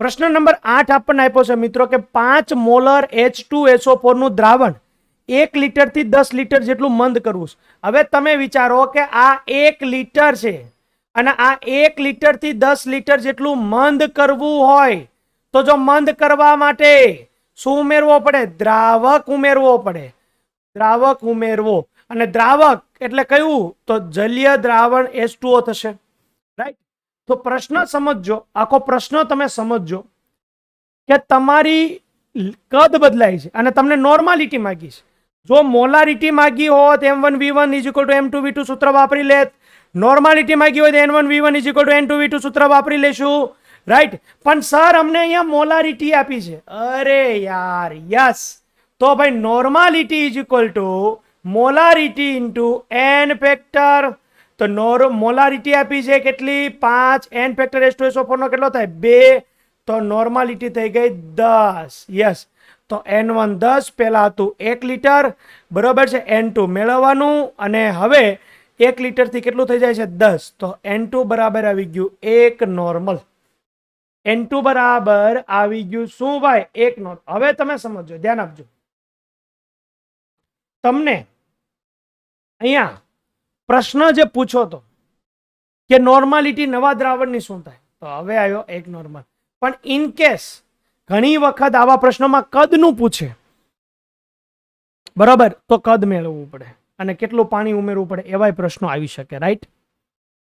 પ્રશ્ન નંબર આઠ આપણને આપ્યો છે, મિત્રો, કે પાંચ મોલર એચ ટુ એસઓ નું દ્રાવણ એક લીટરથી દસ લીટર જેટલું મંદ કરવું છે. હવે તમે વિચારો કે આ એક લીટર છે અને આ એક લીટરથી દસ લીટર જેટલું મંદ કરવું હોય તો જો મંદ કરવા માટે શું ઉમેરવો પડે? દ્રાવક ઉમેરવો પડે. દ્રાવક ઉમેરવો. અને દ્રાવક એટલે કયું? તો જલીય દ્રાવણ એચ થશે. રાઈટ તો પ્રશ્ન સમજજો. આખો પ્રશ્ન તમે સમજજો કે તમારી કદ બદલાય છે અને તમને નોર્માલિટી માગી છે. જો મોલારિટી માગી હોત M one V one is equal to M two V two સૂત્ર વાપરી લેત નોર્માલિટી માગી હોય તો N one V one is equal to N two V two સૂત્ર વાપરી લેશું. રાઈટ પણ સર અમને અહીંયા મોલારિટી આપી છે. અરે યાર યસ તો ભાઈ normality is equal to molarity into N factor તો નોર મોલારિટી આપી છે કેટલી? પાંચ N factor S two S ઓફરનો કેટલો થાય? બે. તો નોર્માલિટી થઈ ગઈ દસ. યસ તો એન વન દસ, પહેલાં હતું એક લીટર. બરાબર છે? એન ટુ મેળવવાનું. અને હવે એક લીટરથી કેટલું થઈ જાય છે? દસ. તો એન ટુ બરાબર આવી ગયું એક નોર્મલ એન ટુ બરાબર આવી ગયું શું ભાઈ? એક નોર્મલ હવે તમે સમજો, ધ્યાન આપજો. તમને અહીંયા પ્રશ્ન જે પૂછો તો, કે નોર્માલિટી નવા દ્રાવણની શું થાય? તો હવે આવ્યો એક નોર્મલ પણ ઇન કેસ ઘણી વખત આવા પ્રશ્નોમાં કદનું પૂછે, બરાબર? તો કદ મેળવવું પડે અને કેટલું પાણી ઉમેરવું પડે એવાય પ્રશ્નો આવી શકે રાઈટ